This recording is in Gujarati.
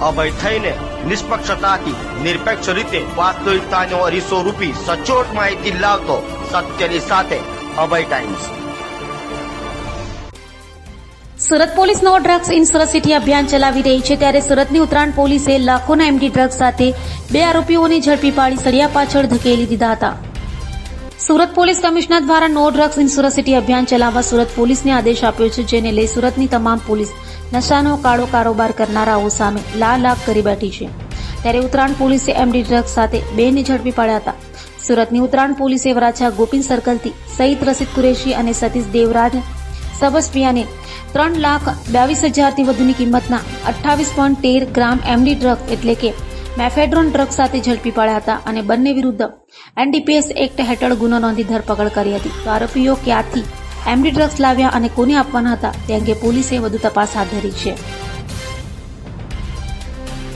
અભય થઈને નિષ્પક્ષતાથી નિરપેક્ષ રીતે વાસ્તવિકતાનો અરીસો રૂપી સચોટ માહિતી લાવતો સત્યની સાથે Abhay times. Surat police no drugs in Surat city અભિયાન ચલાવી રહી છે ત્યારે સુરતની ઉત્તરાયણ પોલીસે લાખોના એમડી ડ્રગ્સ સાથે બે આરોપીઓને ઝડપી પાડી સળિયા પાછળ ધકેલી દીધા હતા. સુરત પોલીસ કમિશનર દ્વારા no drugs in Surat city અભિયાન ચલાવવા સુરત પોલીસને આદેશ આપ્યો છે, જેને લઈ સુરતની તમામ પોલીસ નશાનો કાળો કારોબાર કરનારાઓ સામે લાલ લાખ કરી બેઠી છે. ત્યારે ઉત્તરાયણ પોલીસે એમડી ડ્રગ્સ સાથે બેને ઝડપી પાડ્યા હતા. સુરતની ઉત્તરાયણ પોલીસે વરાછા ગોપીન સર્કલથી સઈદ રસીદ કુરેશી અને સતીશ દેવરાજ સબસ્પિયાને ત્રણ લાખ બાવીસ હજારથી વધુની કિંમતના અઠ્ઠાવીસ પોઈન્ટ તેર ગ્રામ એમડી ડ્રગ્સ એટલે કે મેફેડ્રોન ડ્રગ્સ સાથે ઝડપી પડ્યા હતા અને બંને વિરુદ્ધ એનડીપીએસ એક્ટ હેઠળ ગુનો નોંધી ધરપકડ કરી હતી. તો આરોપીઓ ક્યાંથી એમડી ડ્રગ્સ લાવ્યા અને કોને આપવાના હતા તે અંગે પોલીસે વધુ તપાસ હાથ ધરી છે.